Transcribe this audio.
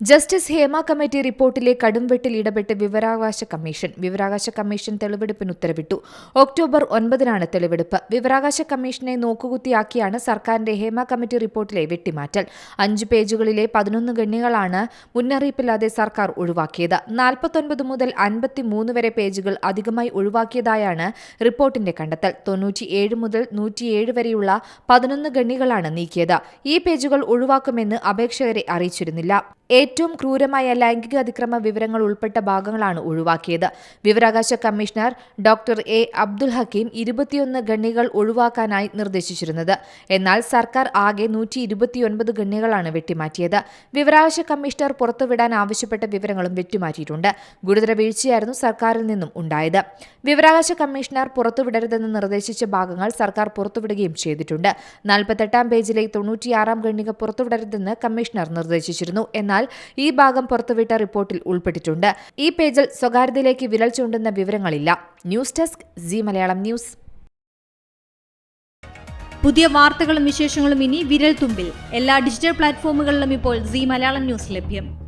Justice Hema committee റിപ്പോർട്ടിലെ കടുംവെട്ടിൽ ഇടപെട്ട് വിവരാവകാശ കമ്മീഷൻ വിവരാവകാശ കമ്മീഷൻ തെളിവെടുപ്പിന് ഉത്തരവിട്ടു. ഒക്ടോബർ ഒൻപതിനാണ് തെളിവെടുപ്പ്. വിവരാവകാശ കമ്മീഷനെ നോക്കുകുത്തിയാക്കിയാണ് സർക്കാരിന്റെ ഹേമ കമ്മിറ്റി റിപ്പോർട്ടിലെ വെട്ടിമാറ്റൽ. അഞ്ച് പേജുകളിലെ പതിനൊന്ന് ഗണ്യങ്ങളാണ് മുന്നറിയിപ്പില്ലാതെ സർക്കാർ ഒഴിവാക്കിയത്. നാൽപ്പത്തൊൻപത് മുതൽ അൻപത്തിമൂന്ന് വരെ പേജുകൾ അധികമായി ഒഴിവാക്കിയതായാണ് റിപ്പോർട്ടിന്റെ കണ്ടെത്തൽ. തൊണ്ണൂറ്റിയേഴ് മുതൽ നൂറ്റിയേഴ് വരെയുള്ള പതിനൊന്ന് ഗണ്യങ്ങളാണ് നീക്കിയത്. ഈ പേജുകൾ ഒഴിവാക്കുമെന്ന് അപേക്ഷകരെ അറിയിച്ചിരുന്നില്ല. ഏറ്റവും ക്രൂരമായ ലൈംഗിക അതിക്രമ വിവരങ്ങൾ ഉൾപ്പെട്ട ഭാഗങ്ങളാണ് ഒഴിവാക്കിയത്. വിവരാകാശ commissioner doctor A Abdul Hakeem ഇരുപത്തിയൊന്ന് ഗണ്ണികൾ ഒഴിവാക്കാനായി നിർദ്ദേശിച്ചിരുന്നത്. എന്നാൽ സർക്കാർ ആകെ നൂറ്റി ഇരുപത്തിയൊൻപത് ഗണ്ണികളാണ് വെട്ടിമാറ്റിയത്. വിവരാകാശ കമ്മീഷണർ പുറത്തുവിടാൻ ആവശ്യപ്പെട്ട വിവരങ്ങളും വെട്ടിമാറ്റിയിട്ടുണ്ട്. ഗുരുതര വീഴ്ചയായിരുന്നു സർക്കാരിൽ നിന്നും ഉണ്ടായത്. വിവരാകാശ കമ്മീഷണർ പുറത്തുവിടരുതെന്ന് നിർദ്ദേശിച്ച ഭാഗങ്ങൾ സർക്കാർ പുറത്തുവിടുകയും ചെയ്തിട്ടുണ്ട്. നാൽപ്പത്തെട്ടാം പേജിലെ തൊണ്ണൂറ്റിയാറാം ഗണ്ണിക പുറത്തുവിടരുതെന്ന് കമ്മീഷണർ നിർദ്ദേശിച്ചിരുന്നു. എന്നാൽ ഈ ഭാഗം പുറത്തുവിട്ട റിപ്പോർട്ടിൽ ഉൾപ്പെട്ടിട്ടുണ്ട്. ഈ പേജിൽ സ്വകാര്യതയിലേക്ക് വിരൽ ചൂണ്ടുന്ന വിവരങ്ങളില്ല. News desk G Malayalam news. പുതിയ വാർത്തകളും വിശേഷങ്ങളും ഇനി വിരൽ തുമ്പിൽ. എല്ലാ ഡിജിറ്റൽ പ്ലാറ്റ്ഫോമുകളിലും ഇപ്പോൾ സി മലയാളം ന്യൂസ് ലഭ്യം.